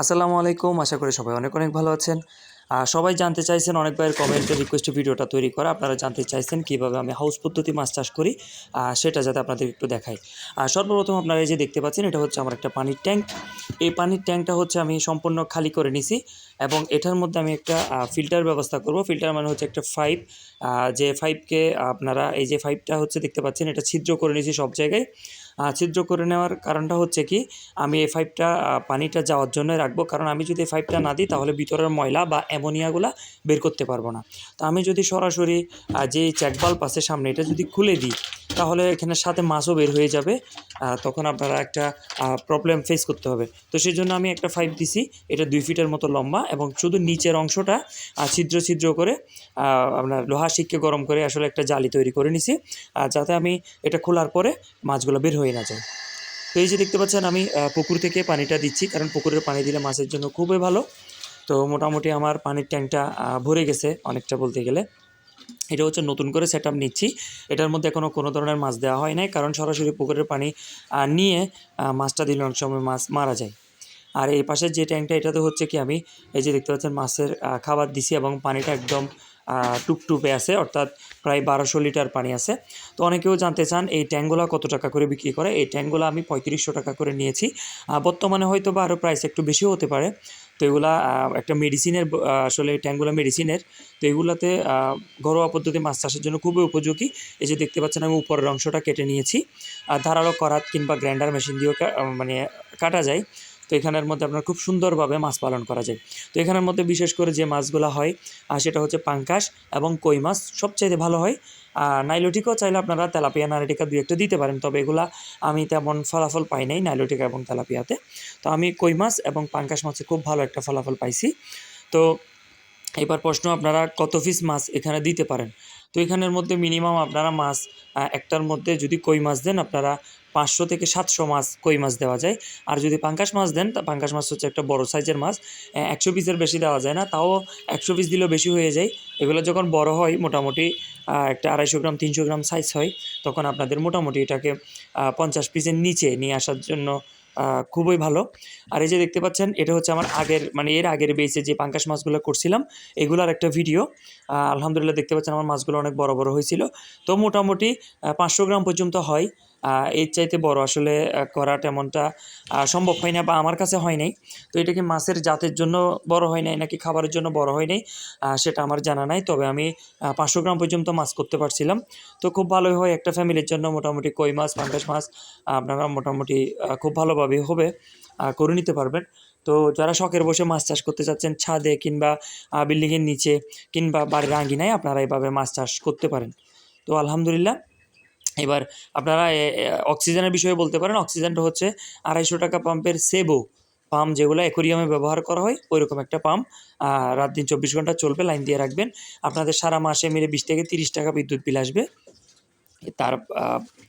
আসসালামু আলাইকুম। আশা করি সবাই অনেক অনেক ভালো আছেন। সবাই জানতে চাইছেন অনেক ভাইয়ের কমেন্টে রিকোয়েস্টে ভিডিওটা তৈরি করা। আপনারা জানতে চাইছেন কীভাবে আমি হাউস পদ্ধতি মাছ চাষ করি সেটা যাতে আপনাদের একটু দেখাই। আর সর্বপ্রথম আপনারা এই যে দেখতে পাচ্ছেন, এটা হচ্ছে আমার একটা পানির ট্যাঙ্ক। এই পানির ট্যাঙ্কটা হচ্ছে আমি সম্পূর্ণ খালি করে নিছি এবং এটার মধ্যে আমি একটা ফিল্টার ব্যবস্থা করব। ফিল্টার মানে হচ্ছে একটা পাইপ যে পাইপকে আপনারা এই যে পাইপটা হচ্ছে দেখতে পাচ্ছেন, এটা ছিদ্র করে নিয়েছি সব জায়গায়। ছিদ্র করে নেওয়ার কারণটা হচ্ছে কি, আমি এই পাইপটা পানিটা যাওয়ার জন্য রাখব। কারণ আমি যদি এই পাইপটা না দিই, তাহলে ভিতরের ময়লা বা অ্যামোনিয়াগুলো বের করতে পারব না। তো আমি যদি সরাসরি যে চেক বাল্ব আছে সামনে, এটা যদি খুলে দিই তাহলে এখানে সাথে মাছও বের হয়ে যাবে তখন আপনারা একটা প্রবলেম ফেস করতে হবে। তো সেই জন্য আমি একটা পাইপ দিছি, এটা দুই ফিটের মতো লম্বা এবং শুধু নিচের অংশটা ছিদ্র ছিদ্র করে আপনার লোহা শিককে গরম করে আসলে একটা জালি তৈরি করে নিছি আর যাতে আমি এটা খোলার পরে মাছগুলো বের হয়ে না যায়। তো এই যে দেখতে পাচ্ছেন আমি পুকুর থেকে পানিটা দিচ্ছি, কারণ পুকুরের পানি দিলে মাছের জন্য খুবই ভালো। তো মোটামুটি আমার পানির ট্যাঙ্কটা ভরে গেছে অনেকটা বলতে গেলে। এটা হচ্ছে নতুন করে সেট নিচ্ছি। এটার মধ্যে এখনও কোনো ধরনের মাছ দেওয়া হয় নাই, কারণ সরাসরি পুকুরের পানি নিয়ে মাছটা দিলে অনেক সময় মাছ মারা যায়। আর এই পাশের যে ট্যাঙ্কটা এটাতে হচ্ছে কি আমি, এই যে দেখতে পাচ্ছেন মাছের খাবার দিছি এবং পানিটা একদম টুপটুপে আছে, অর্থাৎ প্রায় বারোশো লিটার পানি আছে। তো অনেকেও জানতে চান, এই ট্যাঙ্কগুলো কত টাকা করে বিক্রি করে? এই ট্যাঙ্কগুলো আমি পঁয়ত্রিশশো টাকা করে নিয়েছি। বর্তমানে হয়তো বা আরও প্রাইস একটু বেশিও হতে পারে। তো এগুলা একটা মেডিসিনের আসলে ট্যাঙ্কগুলো মেডিসিনের তো এগুলাতে ঘরোয়া পদ্ধতি মাছ চাষের জন্য খুবই উপযোগী। এই যে দেখতে পাচ্ছেন আমি উপরের অংশটা কেটে নিয়েছি। আর ধারালো করাত কিংবা গ্রাইন্ডার মেশিন দিয়েও মানে কাটা যায়। তো এখানের মধ্যে আপনার খুব সুন্দরভাবে মাছ পালন করা যায়। তো এখানের মধ্যে বিশেষ করে যে মাছগুলো হয় আর সেটা হচ্ছে পাঙ্কাশ এবং কই মাছ, সবচাইতে ভালো হয়। আর নাইলোটিকাও চাইলে আপনারা তেলাপিয়া, নাইলোটিকা দুই একটা দিতে পারেন, তবে এগুলা আমি তেমন ফলাফল পাই নাই নাইলোটিকা এবং তেলাপিয়াতে। তো আমি কই মাছ এবং পাঙ্কাশ মাছে খুব ভালো একটা ফলাফল পাইছি। তো এবার প্রশ্ন, আপনারা কত পিস মাছ এখানে দিতে পারেন? তো এখানের মধ্যে মিনিমাম আপনারা মাছ একটার মধ্যে যদি কই মাছ দেন, আপনারা পাঁচশো থেকে সাতশো মাছ কই মাছ দেওয়া যায়। আর যদি পাঙ্কাশ মাছ দেন, তা পাঙ্কাশ মাছ হচ্ছে একটা বড় সাইজের মাছ একশো পিসের বেশি দেওয়া যায় না, তাও একশো পিস দিলেও বেশি হয়ে যায়। এগুলো যখন বড় হয়, মোটামুটি একটা আড়াইশো গ্রাম, তিনশো গ্রাম সাইজ হয়, তখন আপনাদের মোটামুটি এটাকে পঞ্চাশ পিসের নিচে নিয়ে আসার জন্য খুবই ভালো। আর এই যে দেখতে পাচ্ছেন, এটা হচ্ছে আমার আগের মানে এর আগের বেসে যে পাঙ্কাশ মাছগুলো করছিলাম, এগুলার একটা ভিডিও আলহামদুলিল্লাহ দেখতে পাচ্ছেন আমার মাছগুলো অনেক বড় বড় হয়েছিল। তো মোটামুটি পাঁচশো গ্রাম পর্যন্ত হয়। এর চাইতে বড় আসলে করা তেমনটা সম্ভব হয় না বা আমার কাছে হয় নাই। তো এটা কি মাছের জাতের জন্য বড় হয় নাই নাকি খাবারের জন্য বড় হয় নাই? সেটা আমার জানা নাই। তবে আমি পাঁচশো গ্রাম পর্যন্ত মাছ করতে পারছিলাম। তো খুব ভালোই হয় একটা ফ্যামিলির জন্য, মোটামুটি কই মাছ পাঙ্কাশ মাছ, আপনারা মোটামুটি খুব ভালোভাবে হবে করে নিতে পারবেন। তো যারা শখের বসে মাছ চাষ করতে চাচ্ছেন ছাদে কিংবা বিল্ডিংয়ের নিচে কিংবা বাড়ির আঙ্গিনায় আপনারা এভাবে মাছ চাষ করতে পারেন। তো আলহামদুলিল্লাহ এবার আপনারা অক্সিজেনের বিষয়ে বলতে পারেন, অক্সিজেনটা হচ্ছে আড়াইশো টাকা পাম্পের সেবো পাম্প যেগুলো অ্যাকোরিয়ামে ব্যবহার করা হয়, ওইরকম একটা পাম্প। রাত দিন চব্বিশ ঘণ্টা চলবে, লাইন দিয়ে রাখবেন। আপনাদের সারা মাসে মিলে বিশ থেকে তিরিশ টাকা বিদ্যুৎ বিল আসবে। তার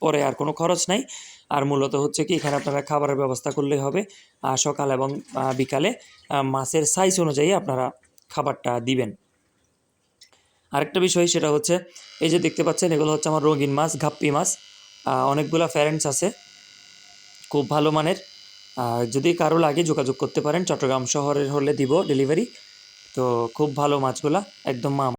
পরে আর কোনো খরচ নাই। আর মূলত হচ্ছে কি, এখানে আপনারা খাবারের ব্যবস্থা করলেই হবে। সকাল এবং বিকালে মাছের সাইজ অনুযায়ী আপনারা খাবারটা দিবেন। আরেকটা বিষয় সেটা হচ্ছে, এই যে দেখতে পাচ্ছেন, এগুলো হচ্ছে আমার রঙিন মাছ, ঘাপ্পি মাছ। অনেকগুলো ফ্যারেন্টস আছে, খুব ভালো মানের। যদি কারও লাগে যোগাযোগ করতে পারেন, চট্টগ্রাম শহরের হলে দিব ডেলিভারি তো খুব ভালো মাছগুলা, একদম মা